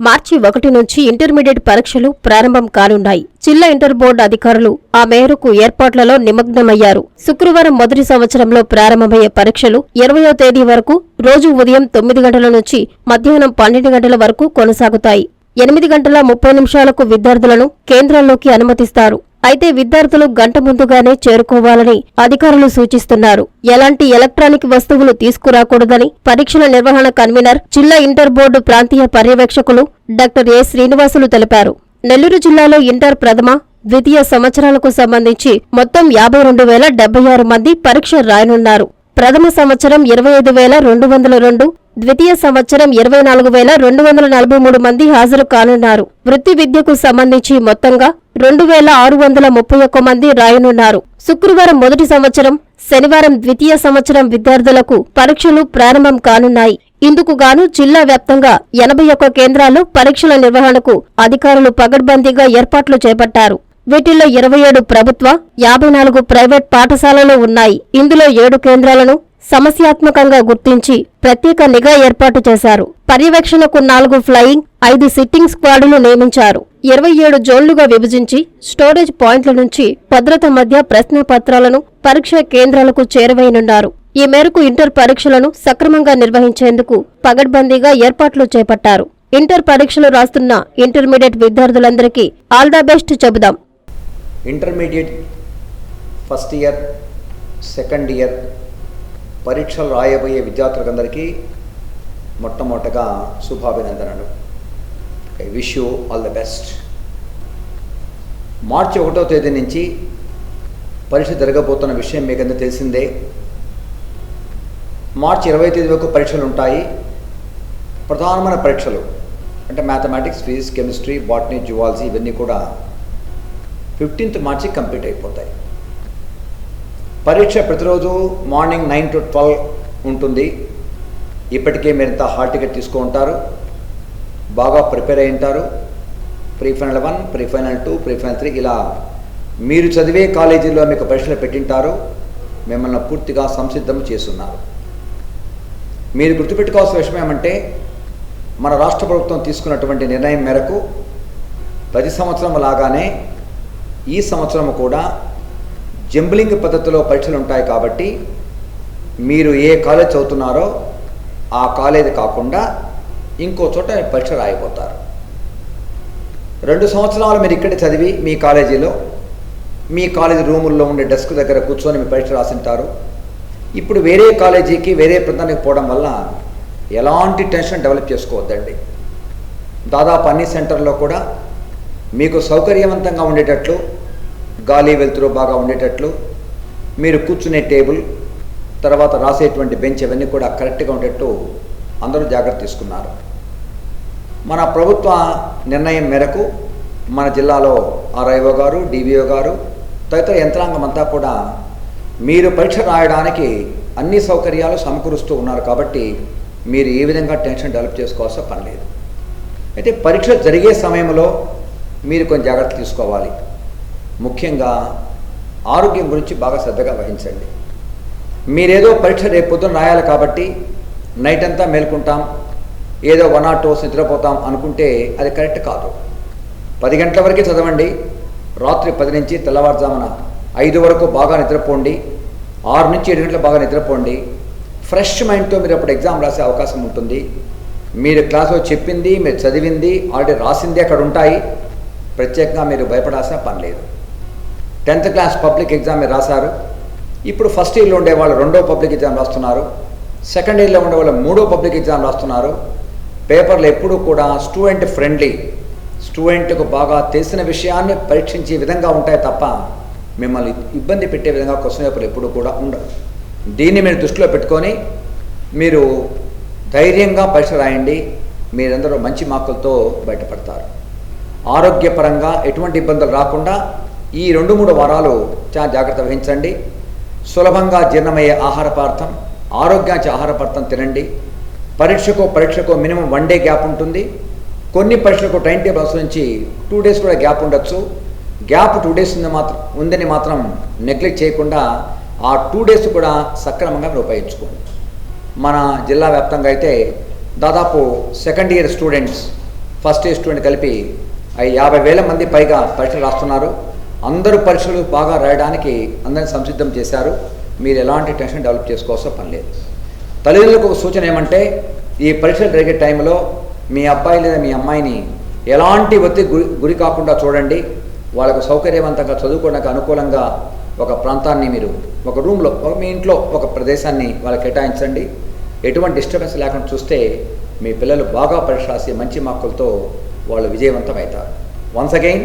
మార్చి ఒకటి నుంచి ఇంటర్మీడియట్ పరీక్షలు ప్రారంభం కానున్నాయి. జిల్లా ఇంటర్ బోర్డు అధికారులు ఆ మేరకు ఏర్పాట్లలో నిమగ్నమయ్యారు. శుక్రవారం మొదటి సంవత్సరంలో ప్రారంభమయ్యే పరీక్షలు ఇరవయో తేదీ వరకు రోజు ఉదయం తొమ్మిది గంటల నుంచి మధ్యాహ్నం పన్నెండు గంటల వరకు కొనసాగుతాయి. ఎనిమిది గంటల ముప్పై నిమిషాలకు విద్యార్థులను కేంద్రాల్లోకి అనుమతిస్తారు. అయితే విద్యార్థులు గంట ముందుగానే చేరుకోవాలని అధికారులు సూచిస్తున్నారు. ఎలాంటి ఎలక్ట్రానిక్ వస్తువులు తీసుకురాకూడదని పరీక్షల నిర్వహణ కన్వీనర్ జిల్లా ఇంటర్ బోర్డు ప్రాంతీయ పర్యవేక్షకులు డాక్టర్ ఏ శ్రీనివాసులు తెలిపారు. నెల్లూరు జిల్లాలో ఇంటర్ ప్రథమ ద్వితీయ సంవత్సరాలకు సంబంధించి మొత్తం యాభై రెండు వేల డెబ్బై ఆరు మంది పరీక్ష రాయనున్నారు. ప్రథమ సంవత్సరం ఇరవై ఐదు వేల రెండు వందల రెండు ద్వితీయ సంవత్సరం ఇరవై నాలుగు వేల రెండు వందల నలభై మూడు మంది హాజరు కానున్నారు. వృత్తి విద్యకు సంబంధించి మొత్తంగా రెండు వేల ఆరు వందల ముప్పై ఒక్క మంది రాయనున్నారు. శుక్రవారం మొదటి సంవత్సరం శనివారం ద్వితీయ సంవత్సరం విద్యార్థులకు పరీక్షలు ప్రారంభం కానున్నాయి. ఇందుకు గాను జిల్లా వ్యాప్తంగా ఎనభై ఒక్క కేంద్రాల్లో పరీక్షల నిర్వహణకు అధికారులు పగడ్బందీగా ఏర్పాట్లు చేపట్టారు. వీటిల్లో ఇరవై ఏడు ప్రభుత్వ యాభై నాలుగు ప్రైవేట్ పాఠశాలలు ఉన్నాయి. ఇందులో ఏడు కేంద్రాలను సమస్యాత్మకంగా గుర్తించి ప్రత్యేక నిఘా ఏర్పాటు చేశారు. పర్యవేక్షణకు నాలుగు ఫ్లయింగ్ ఐదు సిట్టింగ్ స్క్వాడ్లు నియమించారు. ఇరవై ఏడు జోన్లుగా విభజించి స్టోరేజ్ పాయింట్ల నుంచి భద్రత మధ్య ప్రశ్న పత్రాలను పరీక్షా కేంద్రాలకు చేరువైనున్నారు ఈ మేరకు ఇంటర్ పరీక్షలను సక్రమంగా నిర్వహించేందుకు పగడ్బందీగా ఏర్పాట్లు చేపట్టారు. ఇంటర్ పరీక్షలు రాస్తున్న ఇంటర్మీడియట్ విద్యార్థులందరికీ ఆల్ ద బెస్ట్ చెబుదాం. Intermediate first year second year పరీక్షలు రాయబోయే విద్యార్థులందరికీ మొట్టమొదటగా శుభాభినందనలు. I wish you all the best March ఒకటో తేదీ నుంచి పరీక్ష జరగబోతున్న విషయం మీకు తెలిసిందే? మార్చి ఇరవై తేదీ వరకు పరీక్షలు ఉంటాయి. ప్రధానమైన పరీక్షలు అంటే mathematics physics chemistry botany zoology ఇవన్నీ కూడా ఫిఫ్టీన్త్ మార్చి కంప్లీట్ అయిపోతాయి. పరీక్ష ప్రతిరోజు మార్నింగ్ నైన్ టు ట్వెల్వ్ ఉంటుంది. ఇప్పటికే మీరంతా హాల్ టికెట్ తీసుకో ఉంటారు. బాగా ప్రిపేర్ అయి ఉంటారు. Pre final one pre final two pre final three ఇలా మీరు చదివే కాలేజీలో మీకు పరీక్షలు పెట్టింటారు. మిమ్మల్ని పూర్తిగా సంసిద్ధం చేస్తున్నారు. మీరు గుర్తుపెట్టుకోవాల్సిన విషయం ఏమంటే మన రాష్ట్ర ప్రభుత్వం తీసుకున్నటువంటి నిర్ణయం మేరకు ప్రతి సంవత్సరం లాగానే ఈ సంవత్సరం కూడా జంబ్లింగ్ పద్ధతిలో పరీక్షలు ఉంటాయి కాబట్టి మీరు ఏ కాలేజ్ చదువుతున్నారో ఆ కాలేజ్ కాకుండా ఇంకో చోట పరీక్ష రాయిపోతారు రెండు సంవత్సరాలు మీరు ఇక్కడ చదివి మీ కాలేజీలో మీ కాలేజీ రూముల్లో ఉండే డెస్క్ దగ్గర కూర్చొని మీ పరీక్ష రాసింటారు. ఇప్పుడు వేరే కాలేజీకి వేరే ప్రాంతానికి పోవడం వల్ల ఎలాంటి టెన్షన్ డెవలప్ చేసుకోవద్దండి. దాదాపు అన్ని సెంటర్లో కూడా మీకు సౌకర్యవంతంగా ఉండేటట్లు గాలి వెలుతురు బాగా ఉండేటట్లు మీరు కూర్చునే టేబుల్ తర్వాత రాసేటువంటి బెంచ్ ఇవన్నీ కూడా కరెక్ట్గా ఉండేట్టు అందరూ జాగ్రత్త తీసుకున్నారు. మన ప్రభుత్వ నిర్ణయం మేరకు మన జిల్లాలో ఆర్ఐఓ గారు డివిఓ గారు తదితర యంత్రాంగం అంతా కూడా మీరు పరీక్ష రాయడానికి అన్ని సౌకర్యాలు సమకూరుస్తూ ఉన్నారు కాబట్టి మీరు ఏ విధంగా టెన్షన్ డెవలప్ చేసుకోవాల్సిన పని లేదు. అయితే పరీక్ష జరిగే సమయంలో మీరు కొంచెం జాగ్రత్త తీసుకోవాలి. ముఖ్యంగా ఆరోగ్యం గురించి బాగా శ్రద్ధగా వహించండి. మీరేదో పరీక్ష రేపు పొద్దున్న రాయాలి కాబట్టి నైట్ అంతా మేల్కుంటాం ఏదో వన్ ఆర్ టోస్ నిద్రపోతాం అనుకుంటే అది కరెక్ట్ కాదు. పది గంటల వరకే చదవండి రాత్రి పది నుంచి తెల్లవారుజామున ఐదు వరకు బాగా నిద్రపోండి ఆరు నుంచి ఏడు గంటలు బాగా నిద్రపోండి. ఫ్రెష్ మైండ్తో మీరు అప్పుడు ఎగ్జామ్ రాసే అవకాశం ఉంటుంది. మీరు క్లాస్లో చెప్పింది మీరు చదివింది ఆల్రెడీ రాసింది అక్కడ ఉంటాయి. ప్రత్యేకంగా మీరు భయపడాల్సిన పని లేదు. టెన్త్ క్లాస్ పబ్లిక్ ఎగ్జామ్ రాశారు. ఇప్పుడు ఫస్ట్ ఇయర్లో ఉండే వాళ్ళు రెండో పబ్లిక్ ఎగ్జామ్ రాస్తున్నారు. సెకండ్ ఇయర్లో ఉండే వాళ్ళు మూడో పబ్లిక్ ఎగ్జామ్ రాస్తున్నారు. పేపర్లు ఎప్పుడూ కూడా స్టూడెంట్ ఫ్రెండ్లీ స్టూడెంట్కు బాగా తెలిసిన విషయాన్ని పరీక్షించే విధంగా ఉంటాయి తప్ప మిమ్మల్ని ఇబ్బంది పెట్టే విధంగా క్వశ్చన్ పేపర్లు ఎప్పుడూ కూడా ఉండవు. దీన్ని మీరు దృష్టిలో పెట్టుకొని మీరు ధైర్యంగా పరీక్ష రాయండి. మీరందరూ మంచి మార్కులతో బయటపడతారు. ఆరోగ్యపరంగా ఎటువంటి ఇబ్బందులు రాకుండా ఈ రెండు మూడు వారాలు చాలా జాగ్రత్త వహించండి. సులభంగా జీర్ణమయ్యే ఆహార పదార్థం ఆరోగ్యానికి ఆహార పదార్థం తినండి. పరీక్షకు పరీక్షకు మినిమం వన్ డే గ్యాప్ ఉంటుంది. కొన్ని పరీక్షలకు టైం టేబుల్స్ నుంచి టూ డేస్ కూడా గ్యాప్ ఉండొచ్చు. గ్యాప్ టూ డేస్ ఉంది మాత్రం ఉందని మాత్రం నెగ్లెక్ట్ చేయకుండా ఆ టూ డేస్ కూడా సక్రమంగా మీరు ఉపయోగించుకోండి. మన జిల్లా వ్యాప్తంగా అయితే దాదాపు second year students first year student కలిపి యాభై వేల మంది పైగా పరీక్షలు రాస్తున్నారు. అందరూ పరీక్షలు బాగా రాయడానికి అందరిని సంసిద్ధం చేశారు. మీరు ఎలాంటి టెన్షన్ డెవలప్ చేసుకోవాల్సిన పని లేదు. తల్లిదండ్రులకు ఒక సూచన ఏమంటే ఈ పరీక్షలు జరిగే టైంలో మీ అబ్బాయి లేదా మీ అమ్మాయిని ఎలాంటి ఒత్తిడి గురి గురి కాకుండా చూడండి. వాళ్ళకు సౌకర్యవంతంగా చదువుకోవడానికి అనుకూలంగా ఒక ప్రాంతాన్ని మీరు ఒక రూమ్లో ఒక మీ ఇంట్లో ఒక ప్రదేశాన్ని వాళ్ళకి కేటాయించండి. ఎటువంటి డిస్టర్బెన్స్ లేకుండా చూస్తే మీ పిల్లలు బాగా పరీక్ష రాసి మంచి మార్కులతో వాళ్ళు విజయవంతం అవుతారు. Once again